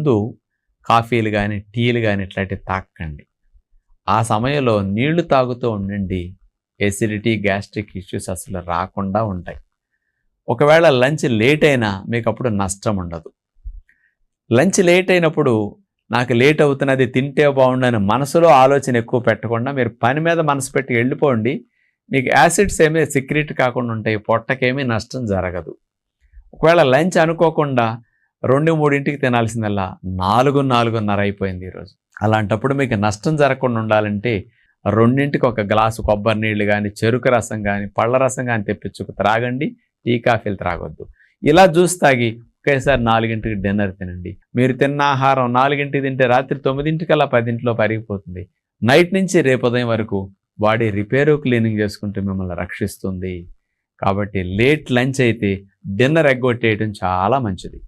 ముందు కాఫీలు కానీ టీలు కానీ ఇట్లాంటివి తాకండి. ఆ సమయంలో నీళ్ళు తాగుతూ ఉండండి. ఎసిడిటీ గ్యాస్ట్రిక్ ఇష్యూస్ అసలు రాకుండా ఉంటాయి. ఒకవేళ లంచ్ లేట్ అయినా మీకు అప్పుడు నష్టం ఉండదు. లంచ్ లేట్ అయినప్పుడు నాకు లేట్ అవుతున్నది తింటే బాగుండని మనసులో ఆలోచన ఎక్కువ పెట్టకుండా మీరు పని మీద మనసు పెట్టి వెళ్ళిపోండి. మీకు యాసిడ్స్ ఏమీ సిక్రెట్ కాకుండా ఉంటాయి. పొట్టకేమీ నష్టం జరగదు. ఒకవేళ లంచ్ అనుకోకుండా రెండు మూడింటికి తినాల్సిందల్లా నాలుగు నాలుగున్నర అయిపోయింది ఈరోజు అలాంటప్పుడు మీకు నష్టం జరగకుండా ఉండాలంటే రెండింటికి ఒక గ్లాసు కొబ్బరి నీళ్ళు కానీ చెరుకు రసం కానీ పళ్ళ రసం కానీ తెప్పించుకు త్రాగండి టీ కాఫీలు త్రాగొద్దు. ఇలా జ్యూస్ తాగి ఒకేసారి నాలుగింటికి డిన్నర్ తినండి. మీరు తిన్న ఆహారం నాలుగింటికి తింటే రాత్రి తొమ్మిదింటికల్లా పదింటిలో పరిగిపోతుంది. నైట్ నుంచి రేపు ఉదయం వరకు బాడీ రిపేరు క్లీనింగ్ చేసుకుంటూ మిమ్మల్ని రక్షిస్తుంది. కాబట్టి లేట్ లంచ్ అయితే డిన్నర్ ఎగ్గొట్టేయడం చాలా మంచిది.